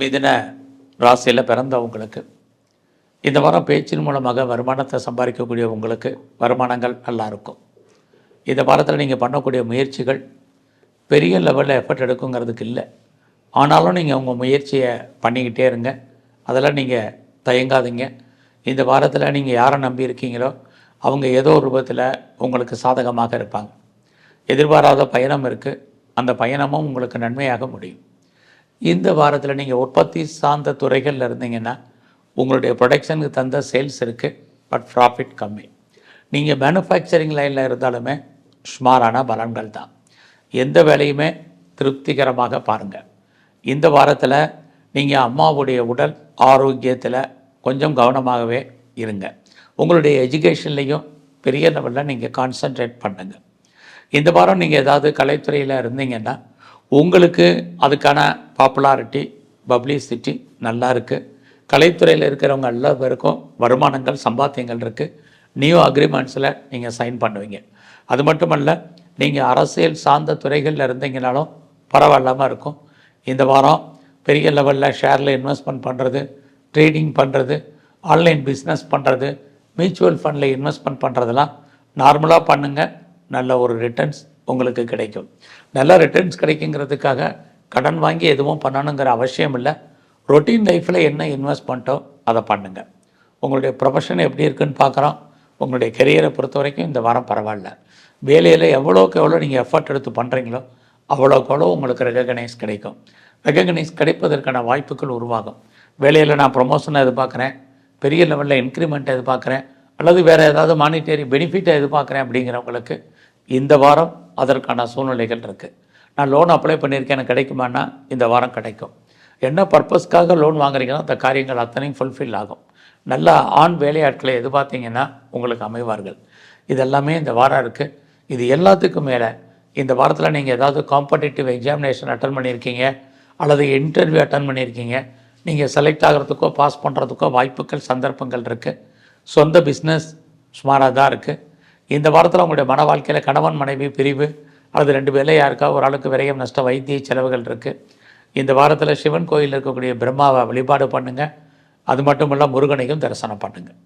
மிதின ராசியில் பிறந்தவங்களுக்கு இந்த வாரம் பேச்சின் மூலமாக வருமானத்தை சம்பாதிக்கக்கூடிய உங்களுக்கு வருமானங்கள் நல்லா இருக்கும். இந்த வாரத்தில் நீங்கள் பண்ணக்கூடிய முயற்சிகள் பெரிய லெவலில் எஃபர்ட் எடுக்குங்கிறதுக்கு இல்லை. ஆனாலும் நீங்கள் உங்கள் முயற்சியை பண்ணிக்கிட்டே இருங்க. அதெல்லாம் நீங்கள் தயங்காதீங்க. இந்த வாரத்தில் நீங்கள் யாரை நம்பி இருக்கீங்களோ அவங்க ஏதோ ஒரு விதத்தில் உங்களுக்கு சாதகமாக இருப்பாங்க. எதிர்பாராத பயணம் இருக்குது அந்த பயணமும் உங்களுக்கு நன்மையாக முடியும். இந்த வாரத்தில் நீங்கள் உற்பத்தி சார்ந்த துறைகளில் இருந்தீங்கன்னா உங்களுடைய ப்ரொடக்ஷனுக்கு தந்த சேல்ஸ் இருக்குது பட் ப்ராஃபிட் கம்மி. நீங்கள் மேனுஃபேக்சரிங் லைனில் இருந்தாலுமே சுமாரான பலன்கள் தான். எந்த வேலையுமே திருப்திகரமாக பாருங்கள் இந்த வாரத்தில் நீங்கள் அம்மாவுடைய உடல் ஆரோக்கியத்தில் கொஞ்சம் கவனமாகவே இருங்க. உங்களுடைய எஜுகேஷன்லேயும் பெரிய லெவலில் நீங்கள் கான்சன்ட்ரேட் பண்ணுங்கள் இந்த வாரம் நீங்கள் ஏதாவது கலைத்துறையில் இருந்தீங்கன்னா உங்களுக்கு அதுக்கான பாப்புலாரிட்டி பப்ளிசிட்டி நல்லா இருக்குது கலைத்துறையில் இருக்கிறவங்க எல்லா பேருக்கும் வருமானங்கள் சம்பாத்தியங்கள் இருக்குது நியூ அக்ரிமெண்ட்ஸில் நீங்கள் சைன் பண்ணுவீங்க. அது மட்டுமல்ல நீங்கள் அரசியல் சார்ந்த துறைகளில் இருந்தீங்கனாலும் பரவாயில்லாமல் இருக்கும். இந்த வாரம் பெரிய லெவலில் ஷேரில் இன்வெஸ்ட்மெண்ட் பண்ணுறது ட்ரேடிங் பண்ணுறது ஆன்லைன் பிஸ்னஸ் பண்ணுறது மியூச்சுவல் ஃபண்டில் இன்வெஸ்ட்மெண்ட் பண்ணுறதெல்லாம் நார்மலாக பண்ணுங்கள் நல்ல ஒரு ரிட்டர்ன்ஸ் உங்களுக்கு கிடைக்கும். நல்ல ரிட்டர்ன்ஸ் கிடைக்குங்கிறதுக்காக கடன் வாங்கி எதுவும் பண்ணணுங்கிற அவசியம் இல்லை ரொட்டீன் லைஃப்பில் என்ன இன்வெஸ்ட்மெண்ட்டோ அதை பண்ணுங்கள் உங்களுடைய ப்ரொஃபஷன் எப்படி இருக்குன்னு பார்க்குறோம். உங்களுடைய கெரியரை பொறுத்த வரைக்கும் இந்த வாரம் பரவாயில்ல. வேலையில் எவ்வளோக்கு எவ்வளோ நீங்கள் எஃபர்ட் எடுத்து பண்ணுறீங்களோ அவ்வளோக்கு எவ்வளோ உங்களுக்கு ரெகக்னைஸ் கிடைக்கும். ரெகக்னைஸ் கிடைப்பதற்கான வாய்ப்புகள் உருவாகும். வேலையில் நான் ப்ரொமோஷனை எதிர்பார்க்குறேன். பெரிய லெவலில் இன்க்ரிமெண்ட் எதிர்பார்க்குறேன். அல்லது வேறு ஏதாவது மானிட்டரி பெனிஃபிட்டை எதிர்பார்க்குறேன் அப்படிங்கிறவங்களுக்கு இந்த வாரம் அதற்கான சூழ்நிலைகள் இருக்குது நான் லோன் அப்ளை பண்ணியிருக்கேன் எனக்கு கிடைக்குமான்னா இந்த வாரம் கிடைக்கும். என்ன பர்பஸ்க்காக லோன் வாங்குறீங்களோ அந்த காரியங்கள் அத்தனையும் ஃபுல்ஃபில் ஆகும். நல்ல ஆண் வேலையாட்களை எதிர்பார்த்தீங்கன்னா உங்களுக்கு அமைவார்கள். இதெல்லாமே இந்த வாரம் இருக்குது இது எல்லாத்துக்கும் மேலே இந்த வாரத்தில் நீங்கள் ஏதாவது காம்படிட்டிவ் எக்ஸாமினேஷன் அட்டன் பண்ணியிருக்கீங்க அல்லது இன்டர்வியூ அட்டன் பண்ணியிருக்கீங்க நீங்கள் செலக்ட் ஆகிறதுக்கோ பாஸ் பண்ணுறதுக்கோ வாய்ப்புகள் சந்தர்ப்பங்கள் இருக்குது சொந்த பிஸ்னஸ் சுமாராக தான் இருக்குது இந்த வாரத்தில் உங்களுடைய மன வாழ்க்கையில் கணவன் மனைவி பிரிவு அல்லது ரெண்டு பேரில் யாருக்கா? ஒரு ஆளுக்கு விரயம் நஷ்டம் வைத்திய செலவுகள் இருக்குது இந்த வாரத்தில் சிவன் கோயில் இருக்கக்கூடிய பிரம்மாவை வழிபாடு பண்ணுங்கள் அது மட்டும் இல்லை முருகனையும் தரிசனம் பண்ணுங்கள்